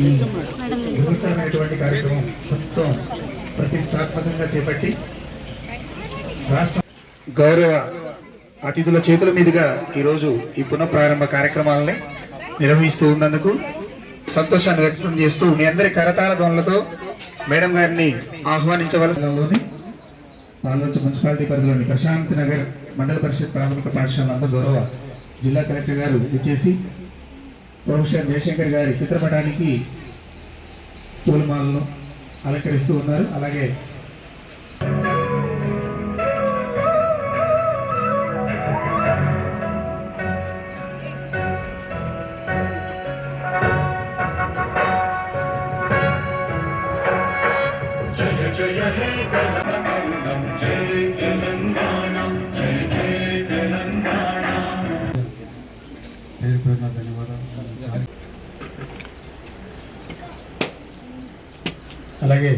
వినూత్నమైనటువంటి కార్యక్రమం ప్రతిష్టాత్మకంగా చేపట్టి రాష్ట్ర గౌరవ అతిథుల చేతుల మీదుగా ఈరోజు ఈ పునఃప్రారంభ కార్యక్రమాలని నిర్వహిస్తూ ఉన్నందుకు సంతోషాన్ని వ్యక్తం చేస్తూ మీ అందరి కరతాల ధ్వనులతో మేడం గారిని ఆహ్వానించవలసినలోని మున్సిపాలిటీ పరిధిలోని ప్రశాంత్ నగర్ మండల పరిషత్ ప్రాథమిక పాఠశాల గౌరవ జిల్లా కలెక్టర్ గారు విచ్చేసి ప్రొఫెసర్ జయశంకర్ గారి చిత్రపటానికి పూలమాలను అలంకరిస్తూ ఉన్నారు అలాగే जय जय हे అలాగే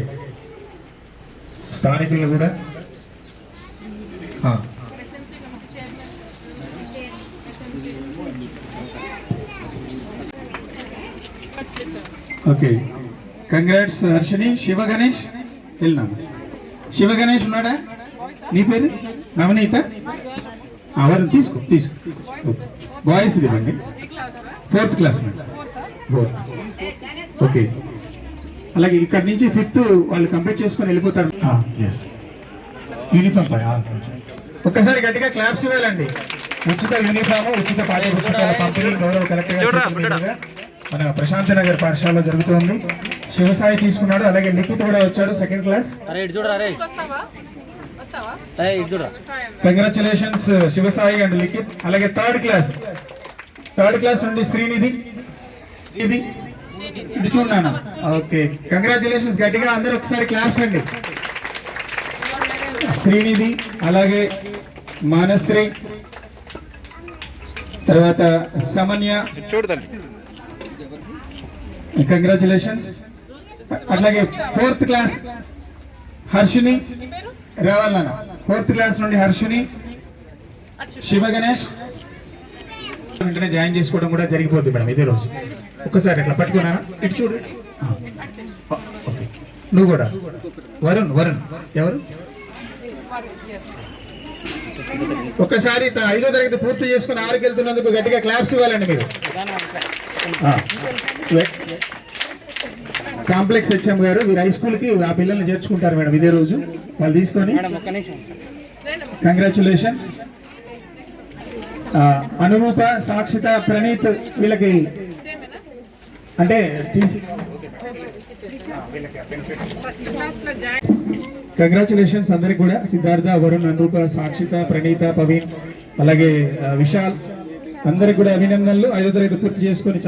స్థానికులు కూడా? ఓకే. కంగ్రాట్స్ హర్షిని శివ గణేష్ వెళ్ళినా శివ గణేష్ ఉన్నాడా? నీ పేరు? నవనీత? అవరు తీసుకో తీసుకో. బాయ్స్ ఇవ్వండి. Fourth class fourth okay. అలాగే ఇక్కడ నుంచి ఫిఫ్త్ వాళ్ళు కంప్లీట్ చేసుకొని వెళ్ళిపోతారు. యూనిఫామ్ పై ఆ, ఒక్కసారి గట్టిగా క్లాప్స్ ఇవ్వాలండి. ఉచిత యూనిఫామ్ ఉచిత పంపిణీ గౌరవ కలెక్టర్ మన ప్రశాంత్ నగర్ పాఠశాలలో జరుగుతోంది. శివసాయి తీసుకున్నాడు అలాగే లిఖిత్ కూడా వచ్చాడు సెకండ్ క్లాస్ అరే ఇటు చూడరా అరే. వస్తావా? వస్తావా? ఏ ఇటు చూడరా. కంగ్రాచులేషన్స్ శివసాయి అండ్ లిఖిత్ అలాగే థర్డ్ క్లాస్ థర్డ్ క్లాస్ నుండి శ్రీనిధి. ఇది కూర్చున్నాను ఓకే. కంగ్రాచులేషన్స్ గట్టిగా అందరూ ఒకసారి క్లాప్స్ అండి. శ్రీనిధి అలాగే మానశ్రీ తర్వాత సమన్య. కంగ్రాచులేషన్స్ అట్లాగే ఫోర్త్ క్లాస్ హర్షిని నీ రావాలన్న. ఫోర్త్ క్లాస్ నుండి హర్షిని శివ గణేష్. వెంటనే జాయిన్ చేసుకోవడం కూడా జరిగిపోద్ది మేడం ఇదే రోజు. ఒక్కసారి ఇట్లా పట్టుకున్నానా? ఇటు చూడు. నువ్వు కూడా. వరుణ్ వరుణ్. ఎవరు? ఒక్కసారి త- ఐదో తరగతి పూర్తి చేసుకుని ఆరుకి వెళ్తున్నందుకు గట్టిగా క్లాప్స్ ఇవ్వాలండి మీరు. కాంప్లెక్స్ హెచ్ఎం గారు మీరు హై స్కూల్కి ఆ పిల్లల్ని చేర్చుకుంటారు మేడం ఇదే రోజు. వాళ్ళు తీసుకొని. కంగ్రాచులేషన్స్ అనురూప సాక్షిత ప్రణీత్ వీళ్ళకి అంటే కంగ్రాచులేషన్స్ అందరికి కూడా. సిద్ధార్థ వరుణ్ అనూప సాక్షిత ప్రణీత పవీన్ అలాగే విశాల్. అందరికి కూడా అభినందనలు. ఐదో తరగతి పూర్తి చేసుకొని